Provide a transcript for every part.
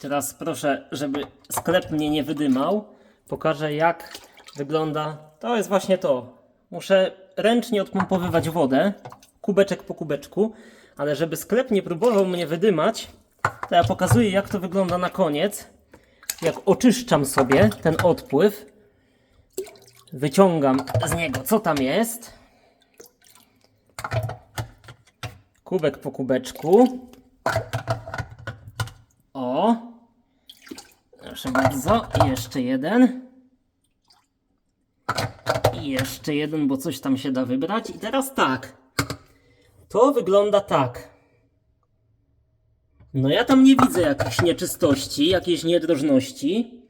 Teraz proszę, żeby sklep mnie nie wydymał. Pokażę jak wygląda. To jest właśnie to. Muszę ręcznie odpompowywać wodę, kubeczek po kubeczku, ale żeby sklep nie próbował mnie wydymać, to ja pokazuję jak to wygląda na koniec. Jak oczyszczam sobie ten odpływ. Wyciągam z niego co tam jest. Kubek po kubeczku. O. Proszę bardzo. I jeszcze jeden. I jeszcze jeden, bo coś tam się da wybrać. I teraz tak. To wygląda tak. No ja tam nie widzę jakichś nieczystości, jakiejś niedrożności.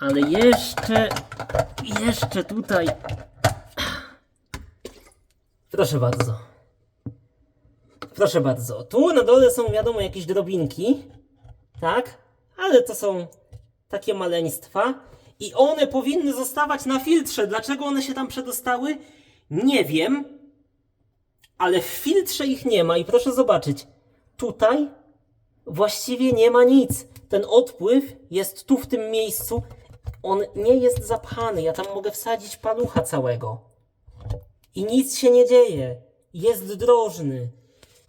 Ale jeszcze, jeszcze tutaj. Proszę bardzo. Proszę bardzo. Tu na dole są wiadomo jakieś drobinki. Tak? Ale to są takie maleństwa. I one powinny zostawać na filtrze. Dlaczego one się tam przedostały? Nie wiem. Ale w filtrze ich nie ma. I proszę zobaczyć. Tutaj właściwie nie ma nic. Ten odpływ jest tu w tym miejscu. On nie jest zapchany. Ja tam mogę wsadzić palucha całego. I nic się nie dzieje. Jest drożny.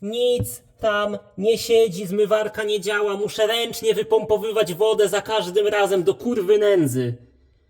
Nic tam nie siedzi, zmywarka nie działa. Muszę ręcznie wypompowywać wodę za każdym razem do kurwy nędzy.